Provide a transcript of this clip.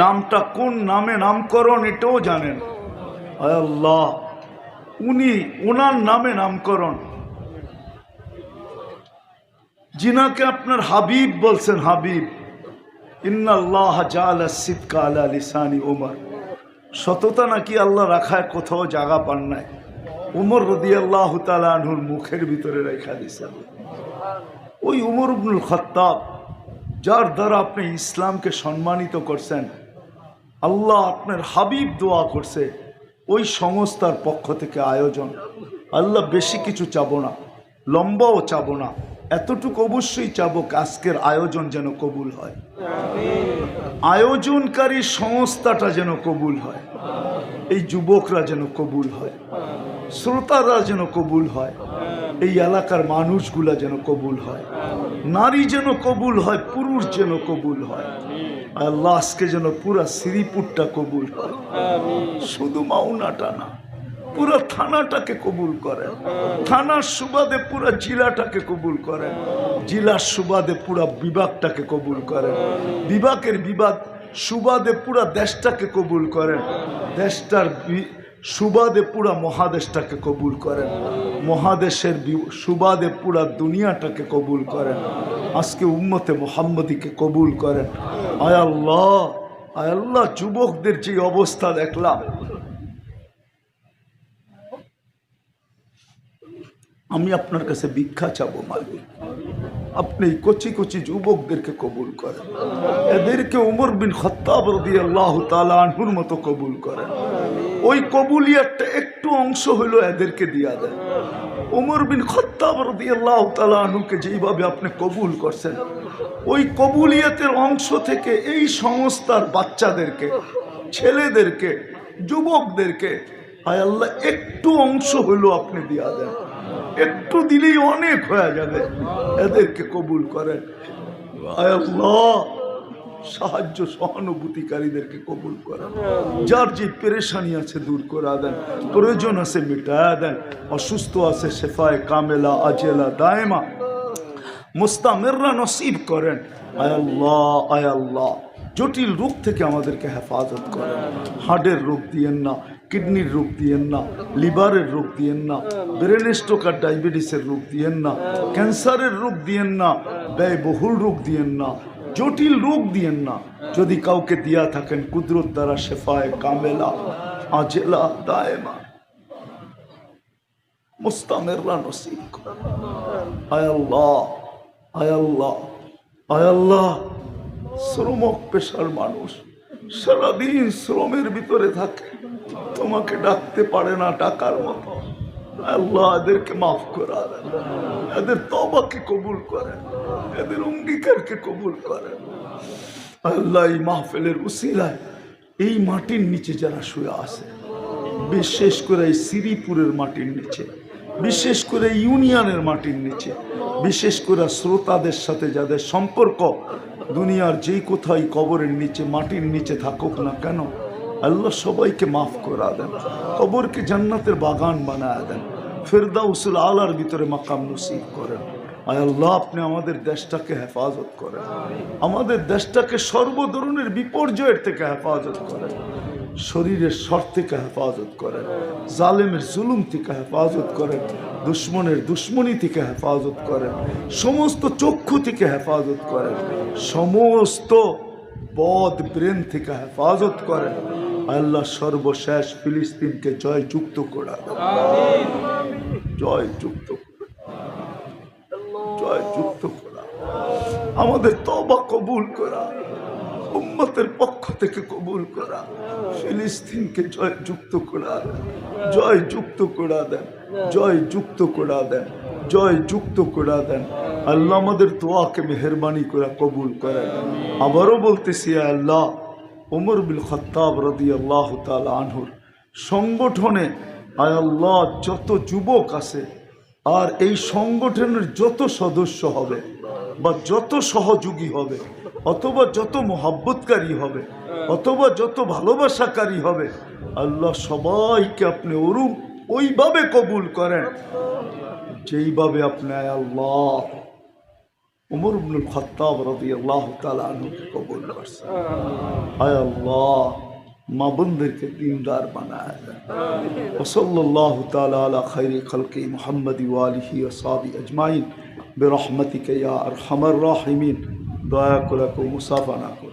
নামটা কোন নামে নামকরণ এটাও জানেন। আল্লাহ, উনি ওনার নামে নামকরণ। জিনাকে আপনার হাবিব বলছেন, হাবিব। ওমর সততা নাকি আল্লাহ রাখায় কোথাও জায়গা পান নাই। উমর রদিয়াল্লাহ তালাহুর মুখের ভিতরে রেখা দিছেন ওই উমর ইবনুল খত্তাব, যার দ্বারা আপনি ইসলামকে সম্মানিত করছেন আল্লাহ আপনার হাবিব দোয়া করছে ওই সংস্থার পক্ষ থেকে আয়োজন। আল্লাহ বেশি কিছু চাবো না, লম্বাও চাবো না, এতটুকু অবশ্যই চাবো আজকের আয়োজন যেন কবুল হয়। আয়োজনকারী সংস্থাটা যেন কবুল হয়, এই যুবকরা যেন কবুল হয়, শ্রোতারা যেন কবুল হয়, এই এলাকার মানুষগুলা যেন কবুল হয়, নারী যেন কবুল হয়, পুরুষ যেন কবুল হয়। আল্লাহ আজকে যেন পুরা শ্রীপুরটা কবুল হয় শুধু মাওনাটা না পুরো থানাটাকে কবুল করেন থানার সুবাদে পুরো জেলাটাকে কবুল করেন জেলার সুবাদে পুরো বিভাগটাকে কবুল করেন বিভাগের বিভাগ সুবাদে পুরা দেশটাকে কবুল করেন দেশটার সুবাদে পুরা মহাদেশটাকে কবুল করেন মহাদেশের সুবাদে পুরা দুনিয়াটাকে কবুল করেন আজকে উম্মতে মোহাম্মদীকে কবুল করেন আয় আল্লাহ, আয় যুবকদের যে অবস্থা দেখলাম। আমি আপনার কাছে ভিক্ষা চাবো, মালিক। আপনি কচি কচি যুবকদেরকে কবুল করেন। এদেরকে উমর বিন খত্তাব রদি আল্লাহ আনহুর মতো কবুল করেন। ওই কবুলিয়াতটা একটু অংশ হইল এদেরকে দিয়া দেয়। উমর বিন খত্তাব রদি যেইভাবে আপনি কবুল করছেন, ওই কবুলিয়াতের অংশ থেকে এই সংস্থার বাচ্চাদেরকে, ছেলেদেরকে, যুবকদেরকে আয় আল্লাহ, একটু অংশ হইল আপনি দিয়া দেন। একটু দিলেই অনেক হয়ে যাবে এদেরকে কবুল করেন। আয় আল্লাহ! সাহায্য সহানুভূতিকারীদেরকে কবুল করা। যার যে পেরেশানি আছে দূর করা দেন, প্রয়োজন আছে মিটায় দেন, অসুস্থ আছে শেফায় কামেলা, আজেলা, দায়মা। মুস্তামেররা নসিব করেন, আয় আল্লাহ আয় আল্লাহ। জটিল রোগ থেকে আমাদেরকে হেফাজত করেন। হার্টের রোগ দিয়েন না, কিডনির রোগ দিয়েন না, লিভারের রোগ দিয়েন না, ব্রেন স্ট্রোক আর ডায়াবেটিসের রোগ দিয়েন না, ক্যান্সারের রোগ দিয়েন না, ব্যয়বহুল রোগ দিয়েন না জটিল রোগ দিয়েন না। যদি কাউকে দিয়া থাকেন, কুদরত দ্বারা শেফায় কামেলা, আজেলা, দায়মা। শ্রমক পেশার মানুষ, সারাদিন শ্রমের ভিতরে থাকে। তোমাকে ডাকতে পারে না ডাকার মতো। আল্লাহ এদেরকে মাফ করা দেন এদের তবাকে কবুল করেন। এদের অঙ্গীকারকে কবুল করেন। আল্লাহ এই মাহফিলের উসিলায় এই মাটির নিচে যারা শুয়ে আছে, বিশেষ করে এই শ্রীপুরের মাটির নিচে, বিশেষ করে ইউনিয়নের মাটির নিচে, বিশেষ করে শ্রোতাদের সাথে যাদের সম্পর্ক, দুনিয়ার যেই কোথায় কবরের নিচে, মাটির নিচে থাকুক না কেন আল্লাহ সবাইকে মাফ করা দেন, কবরকে জান্নাতের বাগান বানায় দেন, ফেরদাউসুল আলার ভিতরে মাকাম নসিব করেন। আয় আল্লাহ, আপনি আমাদের দেশটাকে হেফাজত করেন। আমাদের দেশটাকে সর্ব ধরনের বিপর্যয়ের থেকে হেফাজত করেন। শরীরের শর থেকে হেফাজত করেন। জালেমের জুলুম থেকে হেফাজত করেন। দুশ্মনের দুশ্মনী থেকে হেফাজত করেন। সমস্ত চক্ষু থেকে হেফাজত করেন। সমস্ত বদ ব্রেন থেকে হেফাজত করেন। আল্লাহ সর্বশেষ ফিলিস্তিনকে জয় যুক্ত করা। জয় যুক্ত জয় যুক্ত করা। আমাদের তবা কবুল করা। উম্মতের পক্ষ থেকে কবুল করা। ফিলিস্তিনকে জয় যুক্ত করা। জয় যুক্ত করা দেন। জয় যুক্ত করা দেন। জয় যুক্ত করা দেন। আল্লাহ আমাদের তোয়াকে মেহরবানি করে কবুল করেন। আবারও বলতেছি আল্লাহ ওমর বিল খত্তাব রদি আল্লাহ তাল আনহুর সংগঠনে, আয় আল্লাহ, যত যুবক আছে, আর এই সংগঠনের যত সদস্য হবে, বা যত সহযোগী হবে, অথবা যত মোহাব্বতকারী হবে, অথবা যত ভালোবাসাকারী হবে, আল্লাহ সবাইকে আপনি ওরূপ ওইভাবে কবুল করেন, যেইভাবে আপনি, আয় আল্লাহ উমর ইবনুল খত্তাব রাদিয়াল্লাহু তাআলা আনহুকে কবুল করছে হায় আল্লাহ মা বোনদেরকে দিনদার বানায় দেন وصلى الله تعالى على خير خلق محمد وآله وصحبه أجمعين برحمتك يا أرحم الراحمين দয়া করে কেউ মুসাফা না করে